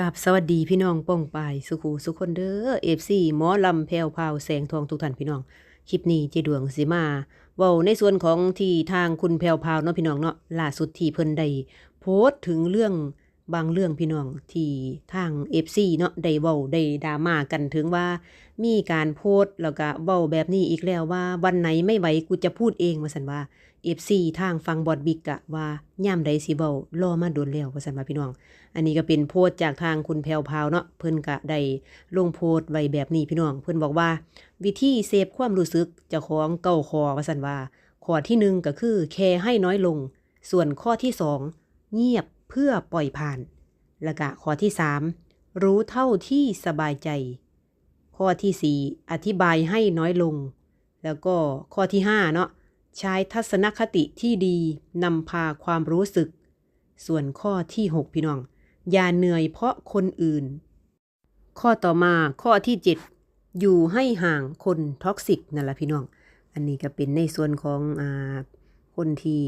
กับสวัสดีพี่น้องป้องปายสุขูสุคนเด้อเอฟซีหมอลำแพวพาวแสงทองทุกท่านพี่น้อง คลิปนี้เจดวงสิมาเว้าในส่วนของที่ทางคุณแพวพาวเนาะพี่น้องเนาะล่าสุดที่เพิ่นได้โพสต์ถึงเรื่อง บางเรื่องพี่น้องที่ทาง FC เนาะได้เว้าได้ดราม่ากันถึงว่า มีการโพสต์แล้วก็เว้าแบบนี้อีกแล้วว่าวันไหนไม่ไหวกูจะพูดเองว่าซั่นว่า FC ทางฟังบอดบิกอะว่าย่ำใดสิเว้ารอมาโดนแล้วว่าซั่นว่าพี่น้อง อันนี้ก็เป็นโพสต์จากทางคุณแพรวพาวเนาะเพิ่นก็ได้ลงโพสต์ไว้แบบนี้พี่น้อง เพิ่นบอกว่า วิธีเซฟความรู้สึกเจ้าของเก่าคอว่าซั่นว่าข้อที่หนึ่งก็คือแคร์ให้น้อยลง ส่วนข้อที่สองเงียบ พื่อปล่อยผ่าน แล้วก็ข้อที่สามรู้เท่าที่สบายใจ ข้อที่สี่อธิบายให้น้อยลง แล้วก็ข้อที่ห้าเนาะใช้ทัศนคติที่ดีนำพาความรู้สึก ส่วนข้อที่หกพี่น้อง อย่าเหนื่อยเพราะคนอื่น ข้อต่อมาข้อที่เจ็ดอยู่ให้ห่างคนท็อกซิกนั่นแหละพี่น้อง อันนี้ก็เป็นในส่วนของอคนที่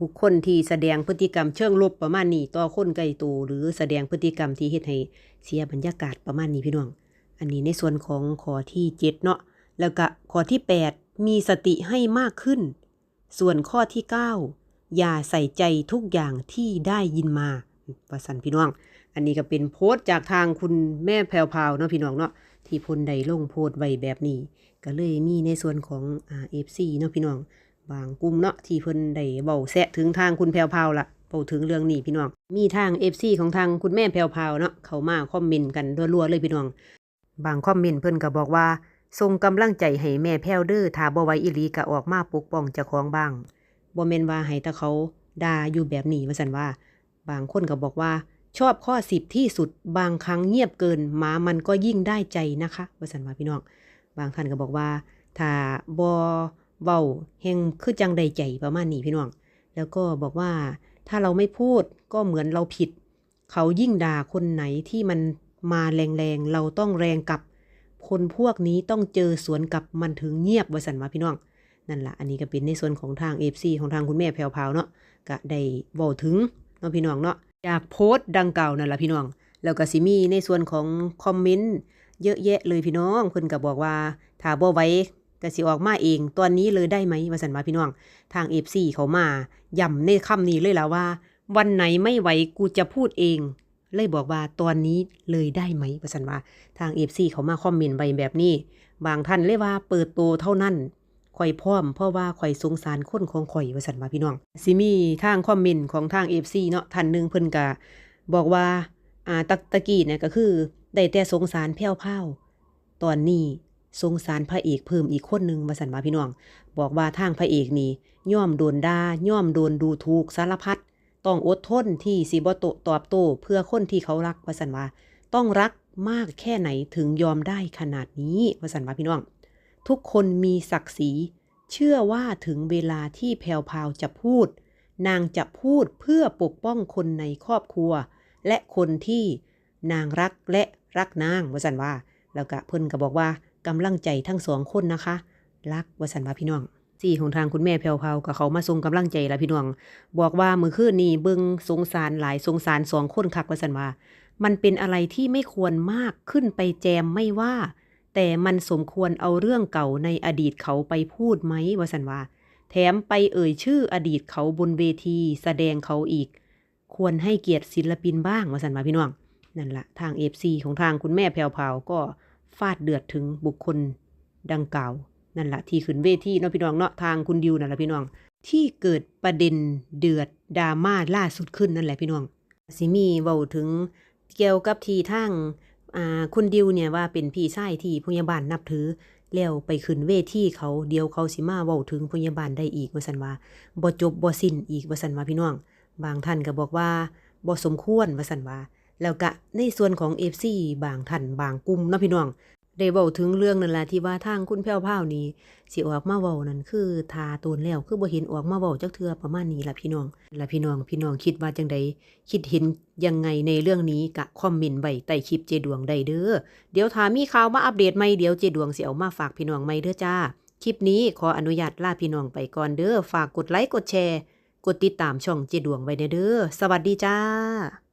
บุคคลที่แสดงพฤติกรรมเชิงลบประมาณนี้ต่อคนใกล้ตัวหรือแสดงพฤติกรรมที่เฮ็ดให้เสียบรรยากาศประมาณนี้พี่น้อง อันนี้ในส่วนของข้อที่เจ็ดเนาะแล้วก็ข้อที่แปดมีสติให้มากขึ้น ส่วนข้อที่เก้าอย่าใส่ใจทุกอย่างที่ได้ยินมาประสันพี่น้อง อันนี้ก็เป็นโพสต์จากทางคุณแม่แพรวพาวเนาะพี่น้องเนาะที่พนใดลงโพสต์ไว้แบบนี้ ก็เลยมีในส่วนของเอฟซีเนาะพี่น้อง บางกลุ่มเนาะที่เพิ่นได้เบาแซะถึงทางคุณแพรวพาวละเบาถึงเรื่องนี้พี่น้อง มีทางเอฟซีของทางคุณแม่แพรวพาวเนาะเขามาคอมเมนต์กันรัวๆเลยพี่น้อง บางคอมเมนต์เพิ่นก็บอกว่าส่งกำลังใจให้แม่แพวเด้อถ้าบ่ไหวอีหลีก็ออกมาปกป้องเจ้าของบ้างบ่แม่นว่าให้ต่เขาด่าอยู่แบบนี้ว่าซั่นว่า บางคนก็บอกว่า ชอบข้อสิบที่สุดบางครั้งเงียบเกินหมามันก็ยิ่งได้ใจนะคะว่าสันว่าพี่น้อง บางท่านก็บอกว่าถ้าบอ เบาเฮงคือจังใดใจประมาณนี้พี่น้อง แล้วก็บอกว่าถ้าเราไม่พูดก็เหมือนเราผิด เขายิ่งด่าคนไหนที่มันมาแรงๆ เราต้องแรงกลับ คนพวกนี้ต้องเจอสวนกลับมันถึงเงียบวสันวาพี่น้องนั่นละอันนี้ก็เป็นในส่วนของทาง FC ของทางคุณแม่แพรวพาวเนาะก็ได้บอกถึงเนาะพี่น้องเนาะจากโพสต์ดังกล่าวนั่นแหละพี่น้อง แล้วก็สิมีในส่วนของคอมเมนต์เยอะแยะเลยพี่น้องเพิ่นก็บอกว่าถ้าบ่ไห ว้ก็สิออกมาเองตอนนี้เลยได้ไหมวาซั่นว่าพี่น้อง ทาง FC เขามาย้ำในคำนี้เลยแล้วว่า วันไหนไม่ไหวกูจะพูดเอง เลยบอกว่าตอนนี้เลยได้ไหมวาซั่นว่าทาง FC เขามาคอมเมนต์ไว้แบบนี้ บางท่านเลยว่าเปิดโตเท่านั้นข่อยพร้อมเพราะว่าข่อยสงสารคนของข่อยว่าซั่นว่าพี่น้องสิมีทางคอมเมนต์ของทาง FC เนาะท่านหนึ่งเพิ่นก็บอกว่าอ่าตะตะกี้เนี่ยก็คือได้แต่สงสารแพ้วพราตอนนี้ สงสารพระเอกเพิ่มอีกคนหนึ่งว่าซั่นวาพี่น้อง บอกว่าทางพระเอกนี่ย่อมโดนด่าย่อมโดนดูถูกสารพัดต้องอดทนที่สิบโตตอบโต้เพื่อคนที่เขารักว่าซั่นว่าต้องรักมากแค่ไหนถึงยอมได้ขนาดนี้ว่าซั่นว่าพี่น้อง ทุกคนมีศักดิ์ศรีเชื่อว่าถึงเวลาที่แพรวพาวจะพูด นางจะพูดเพื่อปกป้องคนในครอบครัว และคนที่นางรักและรักนางวสันว่า แล้วก็เพิ่นก็บอกว่า กำลังใจทั้งสองคนนะคะ รักวสันวาพี่น้องสี่ของทางคุณแม่แพรวพาวก็เขามาส่งกำลังใจละพี่น้อง บอกว่ามือคืนนี้เบิงสงสารหลายสงสารสองคนคักวสันวามันเป็นอะไรที่ไม่ควรมากขึ้นไปแจมไม่ว่า แต่มันสมควรเอาเรื่องเก่าในอดีตเขาไปพูดไหมวสันว่าแถมไปเอ่ยชื่ออดีตเขาบนเวทีแสดงเขาอีก ควรให้เกียรติศิลปินบ้างวสันวาพี่น้องนั่นละทางเอฟซีของทางคุณแม่แพรวพาก็ ฟาดเดือดถึงบุคคลดังกล่าว นั่นละที่ขึ้นเวทีเนาะพี่น้องเนาะทางคุณดิวนั่นแหละพี่น้อง ที่เกิดประเด็นเดือดดราม่าล่าสุดขึ้นนั่นแหละพี่น้องสิมีเว้าถึงเกี่ยวกับที่ทางอ่าคุณดิวเนี่ยว่าเป็นพี่ชายที่พยาบาลนับถือแล้วไปขึ้นเวทีเขาเดียวเขาสิมาเว้าถึงพยาบาลได้อีกว่าซั่นว่าบ่จบบ่สิ้นอีกว่าซั่นว่าพี่น้อง บางท่านก็บอกว่าบ่สมควรว่าซั่นว่า แล้วก็ในส่วนของ FC บางท่านบางกลุ่มเนาะพี่น้องได้เว้าถึงเรื่องนั่นละที่ว่าทางคุณแพ้วพราวนี่สิออกมาเว้านั่นคือทาโตนแล้วคือบ่เห็นออกมาเว้าจักเทือประมาณนี้ล่ะพี่น้องล่ะพี่น้องพี่น้องคิดว่าจังใดคิดเห็นยังไงในเรื่องนี้ก็คอมเมนต์ไว้ใต้คลิปเจดวงได้เด้อเดี๋ยวถ้ามีข่าวมาอัปเดตใหม่เดี๋ยวเจดวงสิเอามาฝากพี่น้องใหม่เด้อจ้า คลิปนี้ขออนุญาตลาพี่น้องไปก่อนเด้อฝากกดไลค์กดแชร์ กดติดตามช่องเจดวงไว้เด้อสวัสดีจ้า